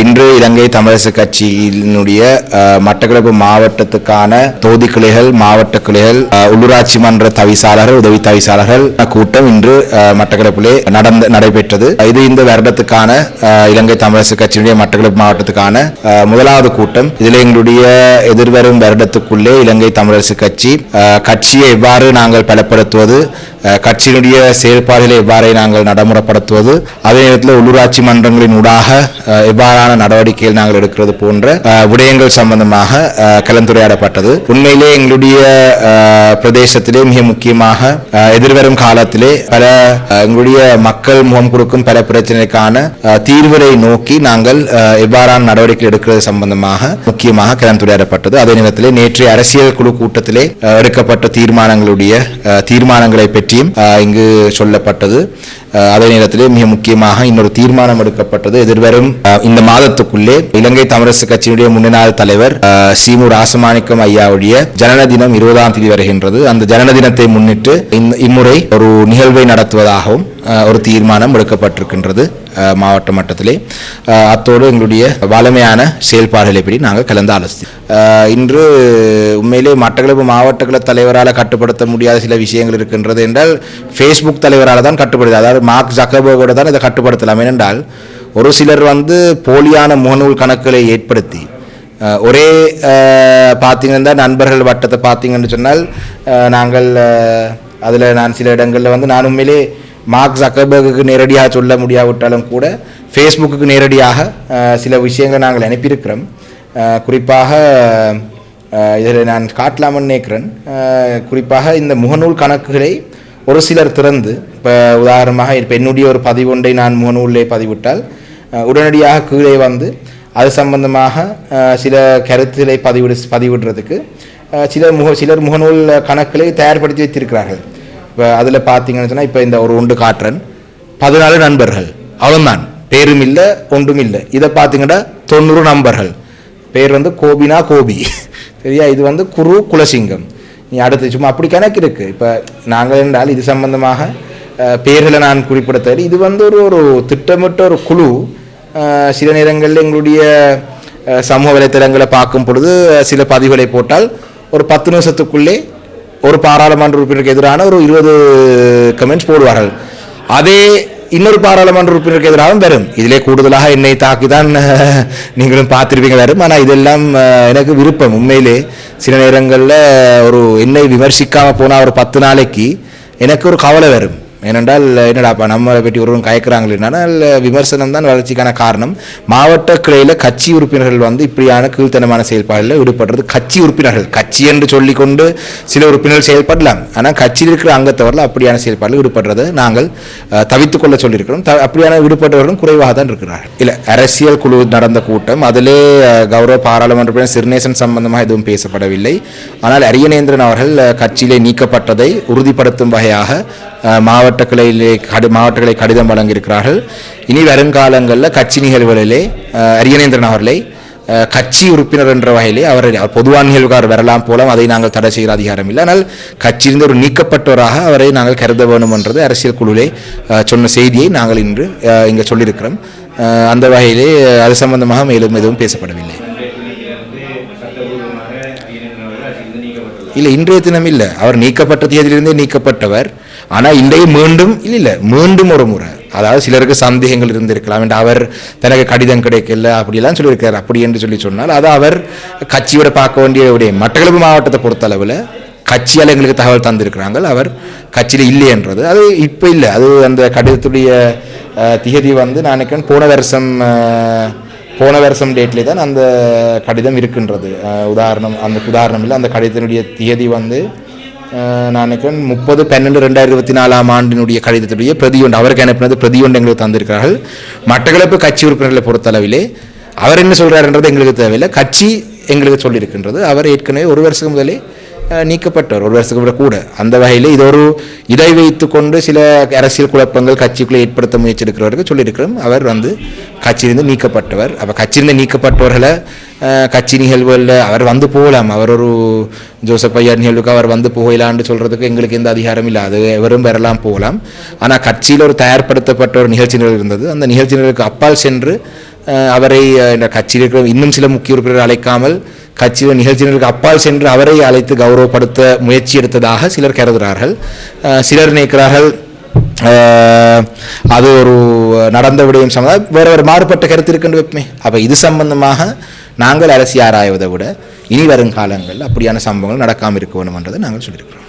இன்று இலங்கை தமிழரசு கட்சியினுடைய மட்டக்களப்பு மாவட்டத்துக்கான தொகுதி கிளைகள் மாவட்ட கிளைகள் உள்ளூராட்சி மன்ற தவிசாளர்கள் உதவி தவிசாளர்கள் கூட்டம் இன்று மட்டக்களப்பிலே நடந்த நடைபெற்றது. இது இந்த வருடத்துக்கான இலங்கை தமிழரசு கட்சியினுடைய மட்டக்களப்பு மாவட்டத்துக்கான முதலாவது கூட்டம். இதில் எங்களுடைய எதிர்வரும் வருடத்துக்குள்ளே இலங்கை தமிழரசு கட்சி கட்சியை எவ்வாறு நாங்கள் பலப்படுத்துவது கட்சியினுடைய செயல்பாடுகளை எவ்வாறு நாங்கள் நடைமுறைப்படுத்துவது. அதே நேரத்தில் உள்ளூராட்சி மன்றங்களின் ஊடாக எவ்வாறான நடவடிக்கைகள் நாங்கள் எடுக்கிறது போன்ற விடயங்கள் சம்பந்தமாக கலந்துரையாடப்பட்டது. உண்மையிலே எங்களுடைய பிரதேசத்திலே மிக முக்கியமாக எதிர்வரும் காலத்திலே பல எங்களுடைய மக்கள் முகம் கொடுக்கும் பல பிரச்சனைக்கான அஹ், தீர்வுகளை நோக்கி நாங்கள் அஹ், எவ்வாறான நடவடிக்கை எடுக்கிறது சம்பந்தமாக முக்கியமாக கலந்துரையாடப்பட்டது. அதே நேரத்திலே நேற்றைய அரசியல் குழு கூட்டத்திலே எடுக்கப்பட்ட தீர்மானங்களுடைய தீர்மானங்களை பெற்று பற்றியும் uh, இங்கு சொல்லப்பட்டது. அதே நேரத்திலே மிக முக்கியமாக இன்னொரு தீர்மானம் எடுக்கப்பட்டது. எதிர்வரும் இந்த மாதத்துக்குள்ளே இலங்கை தமிழரசு கட்சியினுடைய முன்னாள் தலைவர் சீமு ராசமாணிக்கம் ஐயாவுடைய ஜனன தினம் இருபதாம் தேதி வருகின்றது. அந்த ஜனன தினத்தை முன்னிட்டு இம்முறை ஒரு நிகழ்வை நடத்துவதாகவும் ஒரு தீர்மானம் எடுக்கப்பட்டிருக்கின்றது மாவட்ட மட்டத்திலே. அத்தோடு எங்களுடைய வளமையான செயல்பாடுகளை பற்றி நாங்கள் கலந்து ஆலோசி இன்று உண்மையிலே மட்டக்களப்பு மாவட்டங்கள தலைவரால் கட்டுப்படுத்த முடியாத சில விஷயங்கள் இருக்கின்றது என்றால் ஃபேஸ்புக் தலைவரால் தான் கட்டுப்படுது அதாவது மார்க் ஜக்கபர்கோட தான் இதை கட்டுப்படுத்தலாம். ஏனென்றால் ஒரு சிலர் வந்து போலியான முகநூல் கணக்குகளை ஏற்படுத்தி ஒரே பார்த்தீங்கன்னா நண்பர்கள் வட்டத்தை பார்த்தீங்கன்னு சொன்னால் நாங்கள் அதில் நான் சில இடங்களில் வந்து நான் உண்மையிலே மார்க் ஜக்கபர்குக்கு நேரடியாக சொல்ல முடியாவிட்டாலும் கூட ஃபேஸ்புக்கு நேரடியாக சில விஷயங்களை நாங்கள் அனுப்பியிருக்கிறோம். குறிப்பாக இதில் நான் காட்டலாமன் நினைக்கிறேன். குறிப்பாக இந்த முகநூல் கணக்குகளை ஒரு சிலர் திறந்து இப்போ உதாரணமாக இப்போ என்னுடைய ஒரு பதிவொன்றை நான் முகநூலிலே பதிவிட்டால் உடனடியாக கீழே வந்து அது சம்பந்தமாக சில கருத்துக்களை பதிவிடு பதிவிடுறதுக்கு சில சிலர் முக சிலர் முகநூல் கணக்குகளை தயார்படுத்தி வைத்திருக்கிறார்கள். இப்போ அதில் பார்த்தீங்கன்னு சொன்னால் இப்போ இந்த ஒரு ஒன்று காற்றன் பதினாலு நண்பர்கள் அவ்வளோதான் பேரும் இல்லை ஒன்றும் இல்லை. இதை பார்த்தீங்கன்னா தொண்ணூறு நண்பர்கள். பேர் வந்து கோபினா கோபி. சரியா? இது வந்து குரு குலசிங்கம். நீ அடுத்து சும்மா அப்படி கணக்கு இருக்குது இப்போ நாங்கள் என்றால் இது சம்பந்தமாக பேர்களை நான் குறிப்பிட இது வந்து ஒரு ஒரு திட்டமிட்ட ஒரு குழு. சில நேரங்களில் எங்களுடைய சமூக வலைத்தளங்களை பார்க்கும் பொழுது சில பதிவுகளை போட்டால் ஒரு பத்து நிமிஷத்துக்குள்ளே ஒரு பாராளுமன்ற உறுப்பினருக்கு எதிரான ஒரு இருபது கமெண்ட்ஸ் போடுவார்கள். அதே இன்னொரு பாராளுமன்ற உறுப்பினருக்கு எதிராகவும் வரும். இதிலே கூடுதலாக என்னை தாக்கி தான் நீங்களும் பார்த்துருப்பீங்க வரும். ஆனால் இதெல்லாம் எனக்கு விருப்பம். உண்மையிலே சில நேரங்களில் ஒரு என்னை விமர்சிக்காமல் போனால் ஒரு பத்து நாளைக்கு எனக்கு ஒரு கவலை வரும். ஏனென்றால் என்னடாப்பா நம்மளை பற்றி ஒருவரும் கயக்கிறாங்களேனால் விமர்சனம் தான் வளர்ச்சிக்கான காரணம். மாவட்ட கிளையில் கட்சி உறுப்பினர்கள் வந்து இப்படியான கீழ்த்தனமான செயல்பாடுகளில் ஈடுபடுறது கட்சி உறுப்பினர்கள். கட்சி என்று சொல்லிக்கொண்டு சில உறுப்பினர்கள் செயல்படலாம். ஆனால் கட்சியில் இருக்கிற அங்கத்தவரில் அப்படியான செயல்பாடுகள் ஈடுபடுறதை நாங்கள் தவித்துக்கொள்ள சொல்லியிருக்கிறோம். த- அப்படியான ஈடுபட்டவர்களும் குறைவாக தான் இருக்கிறார்கள். இல்லை அரசியல் குழு நடந்த கூட்டம் அதிலே கௌரவ பாராளுமன்ற சிறுநேசன் சம்பந்தமாக எதுவும் பேசப்படவில்லை. ஆனால் அரியநேந்திரன் அவர்கள் கட்சியிலே நீக்கப்பட்டதை உறுதிப்படுத்தும் வகையாக மாவட்டங்களிலே கடி மாவட்டங்களை கடிதம் வழங்கியிருக்கிறார்கள். இனி வருங்காலங்களில் கட்சி நிகழ்வுகளிலே அரியநேந்திரன் அவர்களை கட்சி உறுப்பினர் என்ற வகையிலே அவர் பொதுவான நிகழ்வுகார் வரலாம் போலாம் அதை நாங்கள் தடை செய்கிற அதிகாரம் இல்லை. ஆனால் கட்சியிலிருந்து ஒரு நீக்கப்பட்டவராக அவரை நாங்கள் கருத வேண்டும் என்றது அரசியல் குழுவிலே சொன்ன செய்தியை நாங்கள் இன்று இங்கே சொல்லியிருக்கிறோம். அந்த வகையிலே அது சம்பந்தமாக மேலும் எதுவும் பேசப்படவில்லை. இல்லை இன்றைய தினம் இல்லை. அவர் நீக்கப்பட்ட தேதியிலிருந்தே நீக்கப்பட்டவர். ஆனால் இன்றைய மீண்டும் இல்லை இல்லை மீண்டும் ஒரு முறை. அதாவது சிலருக்கு சந்தேகங்கள் இருந்திருக்கலாம். என்று அவர் தனக்கு கடிதம் கிடைக்கல அப்படிலாம் சொல்லியிருக்கார். அப்படி என்று சொல்லி சொன்னால் அது அவர் கட்சியோட பார்க்க வேண்டிய விடயம் மட்டக்களப்பு மாவட்டத்தை பொறுத்தளவில் கட்சியால் எங்களுக்கு தகவல் தந்திருக்கிறாங்க அவர் கட்சியில் இல்லை என்றது. அது இப்போ இல்லை. அது அந்த கடிதத்துடைய திகதி வந்து நான் நினைக்கிறேன் போன வருஷம் போன வருஷம் டேட்லேயே தான் அந்த கடிதம் இருக்கின்றது. உதாரணம் அந்த உதாரணம் இல்லை அந்த கடிதத்தினுடைய தேதி வந்து நான் நினைக்கிறேன் முப்பது பன்னெண்டு ரெண்டாயிரத்தி இருபத்தி நாலாம் ஆண்டினுடைய கடிதத்துடைய பிரதியொண்டு அவருக்கு அனுப்பினது பிரதியொண்டு எங்களுக்கு தந்திருக்கிறார்கள். மட்டக்களப்பு கட்சி உறுப்பினர்களை பொறுத்தளவிலே அவர் என்ன சொல்றாருன்றது எங்களுக்கு தேவையில்லை. கட்சி எங்களுக்கு சொல்லியிருக்கின்றது. அவர் ஏற்கனவே ஒரு வருஷம் முதலே நீக்கப்பட்டவர் ஒரு வருஷத்துக்கு கூட கூட. அந்த வகையில் இது ஒரு இதை வைத்துக்கொண்டு சில அரசியல் குழப்பங்கள் கட்சிக்குள்ளே ஏற்படுத்த முயற்சி இருக்கிறவருக்கு சொல்லியிருக்கிறோம். அவர் வந்து கட்சியிலிருந்து நீக்கப்பட்டவர். அப்போ கட்சியிலிருந்து நீக்கப்பட்டவர்களை கட்சி நிகழ்வுகளில் அவர் வந்து போகலாம். அவர் ஒரு ஜோசப் ஐயா நிகழ்வுக்கு அவர் வந்து போகலான்னு சொல்கிறதுக்கு எங்களுக்கு எந்த அதிகாரம் இல்லை. அது எவரும் வரலாம் போகலாம். ஆனால் கட்சியில் ஒரு தயார்படுத்தப்பட்ட ஒரு நிகழ்ச்சி நிகழ்வு இருந்தது. அந்த நிகழ்ச்சி நிகழ்வுக்கு அப்பால் சென்று அவரை இந்த கட்சியில் இருக்கிற இன்னும் சில முக்கிய உறுப்பினர்கள் அழைக்காமல் கட்சி நிகழ்ச்சிகளுக்கு அப்பால் சென்று அவரை அழைத்து கௌரவப்படுத்த முயற்சி எடுத்ததாக சிலர் கருதுகிறார்கள். சிலர் நினைக்கிறார்கள் அது ஒரு நடந்த விடயம் சம்பந்தம். வேற ஒரு மாறுபட்ட கருத்து இருக்குன்னு வைப்பமே. அப்போ இது சம்பந்தமாக நாங்கள் அரசியாராய்வதை விட இனி வரும் காலங்கள் அப்படியான சம்பவங்கள் நடக்காமல் இருக்க வேண்டும்ன்றதை நாங்கள் சொல்லியிருக்கிறோம்.